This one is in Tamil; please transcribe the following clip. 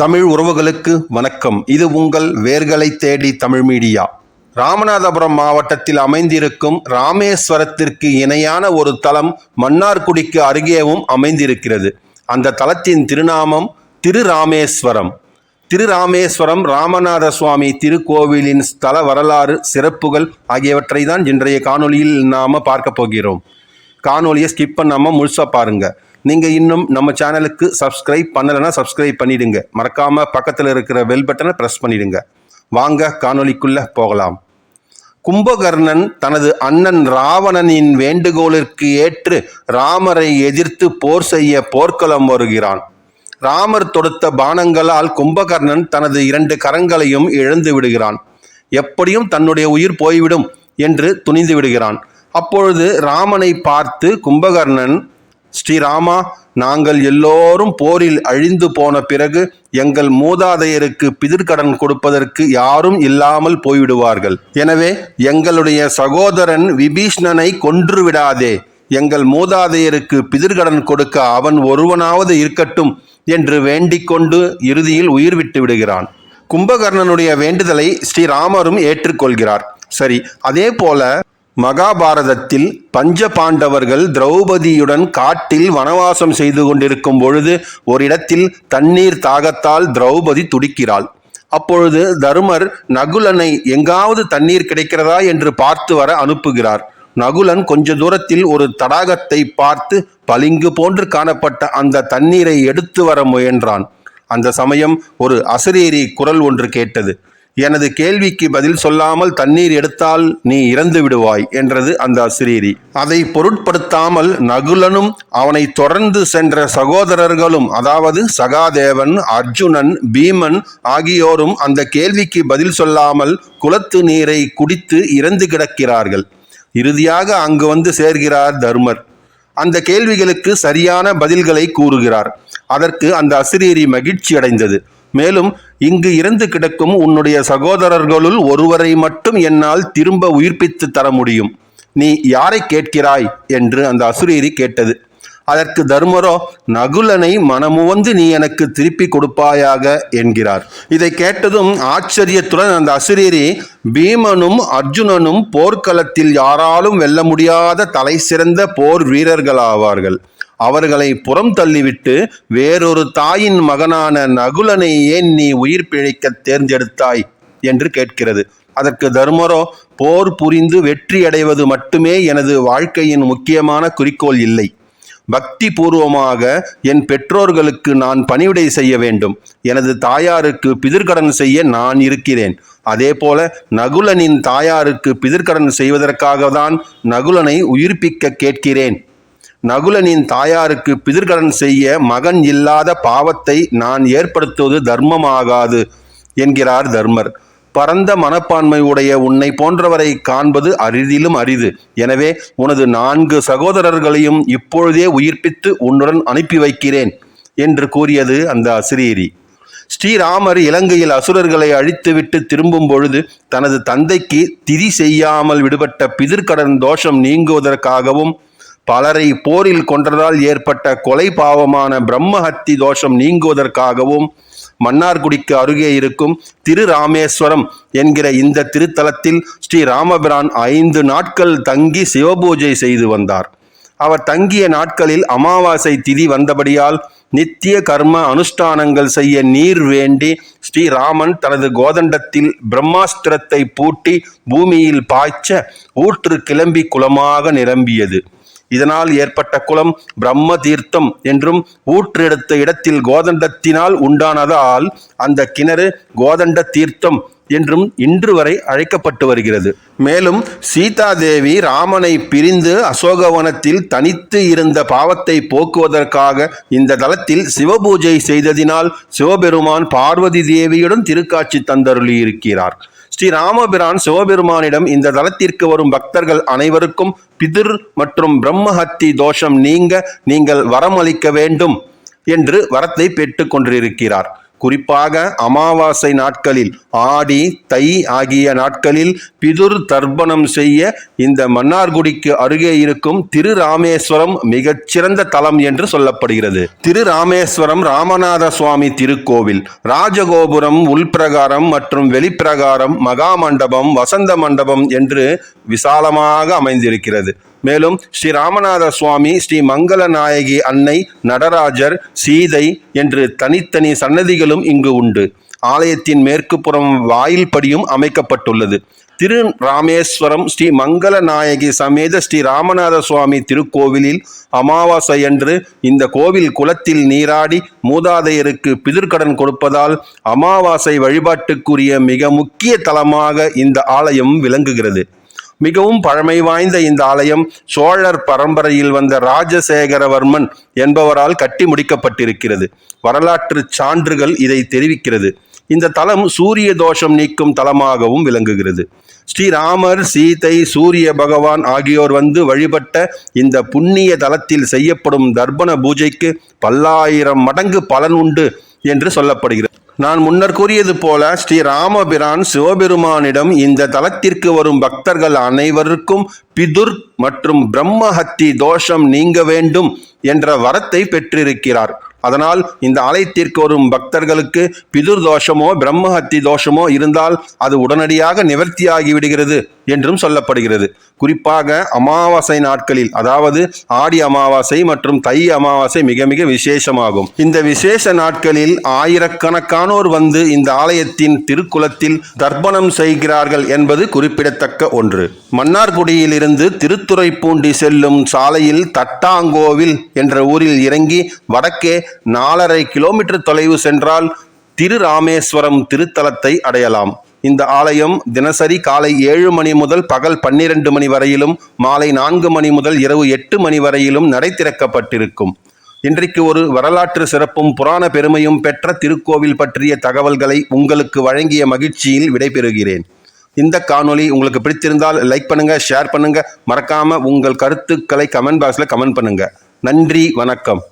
தமிழ் உறவுகளுக்கு வணக்கம். இது உங்கள் வேர்களை தேடி தமிழ் மீடியா. ராமநாதபுரம் மாவட்டத்தில் அமைந்திருக்கும் ராமேஸ்வரத்திற்கு இணையான ஒரு தலம் மன்னார்குடிக்கு அருகேவும் அமைந்திருக்கிறது. அந்த தலத்தின் திருநாமம் திருராமேஸ்வரம். திருராமேஸ்வரம் ராமநாத சுவாமி திருக்கோவிலின் ஸ்தல வரலாறு சிறப்புகள் ஆகியவற்றை தான் இன்றைய காணொளியில் நாம் பார்க்க போகிறோம். காணொலியை ஸ்கிப் பண்ணாமல் முழுசாக பாருங்கள் நீங்கள் இன்னும் நம்ம சேனலுக்கு சப்ஸ்கிரைப் பண்ணலைன்னா சப்ஸ்கிரைப் பண்ணிடுங்க. மறக்காமல் பக்கத்தில் இருக்கிற வெல் பட்டனை ப்ரெஸ் பண்ணிடுங்க. வாங்க காணொலிக்குள்ளே போகலாம். கும்பகர்ணன் தனது அண்ணன் ராவணனின் வேண்டுகோளிற்கு ஏற்று ராமரை எதிர்த்து போர் செய்ய போர்க்களம் வருகிறான். ராமர் தொடுத்த பானங்களால் கும்பகர்ணன் தனது இரண்டு கரங்களையும் இழந்து விடுகிறான். எப்படியும் தன்னுடைய உயிர் போய்விடும் என்று துணிந்து விடுகிறான். அப்பொழுது ராமனை பார்த்து கும்பகர்ணன் ஸ்ரீராமா நாங்கள் எல்லோரும் போரில் அழிந்து போன பிறகு எங்கள் மூதாதையருக்கு பிதிர்கடன் கொடுப்பதற்கு யாரும் இல்லாமல் போய்விடுவார்கள். எனவே எங்களுடைய சகோதரன் விபீஷ்ணனை கொன்று விடாதே எங்கள் மூதாதையருக்கு பிதிர்கடன் கொடுக்க அவன் ஒருவனாவது இருக்கட்டும் என்று வேண்டிக்கொண்டு இறுதியில் உயிர் விட்டு விடுகிறான். கும்பகர்ணனுடைய வேண்டுதலை ஸ்ரீராமரும் ஏற்றுக்கொள்கிறார். சரி அதே போல மகாபாரதத்தில் பஞ்ச பாண்டவர்கள் திரௌபதியுடன் காட்டில் வனவாசம் செய்து கொண்டிருக்கும் பொழுது ஒரு இடத்தில் தண்ணீர் தாகத்தால் திரௌபதி துடிக்கிறாள். அப்பொழுது தருமர் நகுலனை எங்காவது தண்ணீர் கிடைக்கிறதா? என்று பார்த்து வர அனுப்புகிறார். நகுலன் கொஞ்ச தூரத்தில் ஒரு தடாகத்தை பார்த்து பளிங்கு போன்று காணப்பட்ட அந்த தண்ணீரை எடுத்து வர முயன்றான். அந்த சமயம் ஒரு அசரீரி குரல் ஒன்று கேட்டது. எனது கேள்விக்கு பதில் சொல்லாமல் தண்ணீர் எடுத்தால் நீ இறந்து விடுவாய் என்றது அந்த அசிரீரி. அதை பொருட்படுத்தாமல் நகுலனும் அவனை தொடர்ந்து சென்ற சகோதரர்களும் அதாவது சகாதேவன் அர்ஜுனன் பீமன் ஆகியோரும் அந்த கேள்விக்கு பதில் சொல்லாமல் குளத்து நீரை குடித்து இறந்து கிடக்கிறார்கள். இறுதியாக அங்கு வந்து சேர்கிறார் தர்மர். அந்த கேள்விகளுக்கு சரியான பதில்களை கூறுகிறார். அதற்கு அந்த அசிரீரி மகிழ்ச்சி அடைந்தது மேலும் இங்கு இறந்து கிடக்கும் உன்னுடைய சகோதரர்களுள் ஒருவரை மட்டும் என்னால் திரும்ப உயிர்ப்பித்து தர முடியும். நீ யாரை கேட்கிறாய்? என்று அந்த அசுரீரி கேட்டது. அதற்கு தர்மரோ நகுலனை மனமுவந்து நீ எனக்கு திருப்பி கொடுப்பாயாக என்கிறார். இதை கேட்டதும் ஆச்சரியத்துடன் அந்த அசுரீரி பீமனும் அர்ஜுனனும் போர்க்களத்தில் யாராலும் வெல்ல முடியாத தலை சிறந்த போர் வீரர்களாவார்கள். அவர்களை புறம் தள்ளிவிட்டு வேறொரு தாயின் மகனான நகுலனை ஏன் நீ உயிர் பிழைக்க தேர்ந்தெடுத்தாய்? என்று கேட்கிறது. அதற்கு தர்மரோ போர் புரிந்து வெற்றி அடைவது மட்டுமே எனது வாழ்க்கையின் முக்கியமான குறிக்கோள் இல்லை. பக்தி பூர்வமாக என் பெற்றோர்களுக்கு நான் பணிவிடை செய்ய வேண்டும். எனது தாயாருக்கு பிதிர்கடன் செய்ய நான் இருக்கிறேன். அதே போல நகுலனின் தாயாருக்கு பிதிர்கடன் செய்வதற்காக தான் நகுலனை உயிர்ப்பிக்க கேட்கிறேன். நகுலனின் தாயாருக்கு பிதிர்கடன் செய்ய மகன் இல்லாத பாவத்தை நான் ஏற்படுத்துவது தர்மமாகாது என்கிறார் தர்மர். பரந்த மனப்பான்மை உடைய உன்னை போன்றவரை காண்பது அரிதிலும் அரிது. எனவே உனது நான்கு சகோதரர்களையும் இப்பொழுதே உயிர்ப்பித்து உன்னுடன் அனுப்பி வைக்கிறேன் என்று கூறியது அந்த அசிரீரி. ஸ்ரீராமர் இலங்கையில் அசுரர்களை அழித்துவிட்டு திரும்பும் பொழுது தனது தந்தைக்கு திதி செய்யாமல் விடுபட்ட பிதிர்கடன் தோஷம் நீங்குவதற்காகவும் பலரை போரில் கொன்றதால் ஏற்பட்ட கொலை பாவமான பிரம்மஹத்தி தோஷம் நீங்குவதற்காகவும் மன்னார்குடிக்கு அருகே இருக்கும் திரு ராமேஸ்வரம் என்கிற இந்த திருத்தலத்தில் ஸ்ரீ ராமபிரான் ஐந்து நாட்கள் தங்கி சிவபூஜை செய்து வந்தார். அவர் தங்கிய நாட்களில் அமாவாசை திதி வந்தபடியால் நித்திய கர்ம அனுஷ்டானங்கள் செய்ய நீர் வேண்டி ஸ்ரீராமன் தனது கோதண்டத்தில் பிரம்மாஸ்திரத்தை பூட்டி பூமியில் பாய்ச்ச ஊற்று கிளம்பி குளமாக நிரம்பியது. இதனால் ஏற்பட்ட குலம் பிரம்ம தீர்த்தம் என்றும் ஊற்றெடுத்த இடத்தில் கோதண்டத்தினால் உண்டானதால் அந்த கிணறு கோதண்ட தீர்த்தம் என்றும் இன்று வரை அழைக்கப்பட்டு வருகிறது. மேலும் சீதாதேவி ராமனை பிரிந்து அசோகவனத்தில் தனித்து இருந்த பாவத்தை போக்குவதற்காக இந்த தலத்தில் சிவபூஜை செய்ததினால் சிவபெருமான் பார்வதி தேவியுடன் திருக்காட்சி தந்தருளியிருக்கிறார். ஸ்ரீ ராமபிரான் சிவபெருமானிடம் இந்த தலத்திற்கு வரும் பக்தர்கள் அனைவருக்கும் பிதிர் மற்றும் பிரம்மஹத்தி தோஷம் நீங்க நீங்கள் வரமளிக்க வேண்டும் என்று வரத்தை பெற்றுக் கொண்டிருக்கிறார். குறிப்பாக அமாவாசை நாட்களில் ஆடி தை ஆகிய நாட்களில் பிதுர் தர்ப்பணம் செய்ய இந்த மன்னார்குடிக்கு அருகே இருக்கும் திரு ராமேஸ்வரம் மிகச்சிறந்த தலம் என்று சொல்லப்படுகிறது. திரு ராமேஸ்வரம் ராமநாத சுவாமி திருக்கோவில். ராஜகோபுரம் உள்பிரகாரம் மற்றும் வெளிப்பிரகாரம் மகா மண்டபம் வசந்த மண்டபம் என்று விசாலமாக அமைந்திருக்கிறது. மேலும் ஸ்ரீ ராமநாத சுவாமி ஸ்ரீ மங்கள நாயகி அன்னை நடராஜர் சீதை என்று தனித்தனி சன்னதிகளும் இங்கு உண்டு. ஆலயத்தின் மேற்கு புறம் வாயில் படியும் அமைக்கப்பட்டுள்ளது. திரு ராமேஸ்வரம் ஸ்ரீ மங்கள நாயகி சமேத ஸ்ரீ ராமநாத சுவாமி திருக்கோவிலில் அமாவாசை அன்று இந்த கோவில் குளத்தில் நீராடி மூதாதையருக்கு பிதிர்கடன் கொடுப்பதால் அமாவாசை வழிபாட்டுக்குரிய மிக முக்கிய தலமாக இந்த ஆலயம் விளங்குகிறது. மிகவும் பழமை வாய்ந்த இந்த ஆலயம் சோழர் பரம்பரையில் வந்த ராஜசேகரவர்மன் என்பவரால் கட்டி முடிக்கப்பட்டிருக்கிறது. வரலாற்று சான்றுகள் இதை தெரிவிக்கிறது. இந்த தலம் சூரிய தோஷம் நீக்கும் தலமாகவும் விளங்குகிறது. ஸ்ரீராமர் சீதை சூரிய பகவான் ஆகியோர் வந்து வழிபட்ட இந்த புண்ணிய தலத்தில் செய்யப்படும் தர்ப்பண பூஜைக்கு பல்லாயிரம் மடங்கு பலன் உண்டு என்று சொல்லப்படுகிறது. நான் முன்னர் கூறியது போல ஸ்ரீ ராமபிரான் சிவபெருமானிடம் இந்த தலத்திற்கு வரும் பக்தர்கள் அனைவருக்கும் பிதுர் மற்றும் பிரம்மஹத்தி தோஷம் நீங்க வேண்டும் என்ற வரத்தை பெற்றிருக்கிறார். அதனால் இந்த ஆலயத்திற்கு வரும் பக்தர்களுக்கு பிதுர் தோஷமோ பிரம்மஹத்தி தோஷமோ இருந்தால் அது உடனடியாக நிவர்த்தியாகி விடுகிறது என்றும் சொல்லப்படுகிறது. குறிப்பாக அமாவாசை நாட்களில் அதாவது ஆடி அமாவாசை மற்றும் தை அமாவாசை மிக மிக விசேஷமாகும். இந்த விசேஷ நாட்களில் ஆயிரக்கணக்கானோர் வந்து இந்த ஆலயத்தின் திருக்குளத்தில் தர்ப்பணம் செய்கிறார்கள் என்பது குறிப்பிடத்தக்க ஒன்று. மன்னார்குடியிலிருந்து திருத்துறைப்பூண்டி செல்லும் சாலையில் தட்டாங்கோவில் என்ற ஊரில் இறங்கி வடக்கே நாலரை கிலோமீட்டர் தொலைவு சென்றால் திரு ராமேஸ்வரம் திருத்தலத்தை அடையலாம். இந்த ஆலயம் தினசரி காலை ஏழு மணி முதல் பகல் பன்னிரண்டு மணி வரையிலும் மாலை நான்கு மணி முதல் இரவு எட்டு மணி வரையிலும் நடை திறக்கப்பட்டிருக்கும். இன்றைக்கு ஒரு வரலாற்று சிறப்பும் புராண பெருமையும் பெற்ற திருக்கோவில் பற்றிய தகவல்களை உங்களுக்கு வழங்கிய மகிழ்ச்சியில் விடைபெறுகிறேன். இந்த காணொளி உங்களுக்கு பிடித்திருந்தால் லைக் பண்ணுங்க ஷேர் பண்ணுங்க. மறக்காம உங்கள் கருத்துக்களை கமெண்ட் பாக்ஸில் கமெண்ட் பண்ணுங்க. நன்றி வணக்கம்.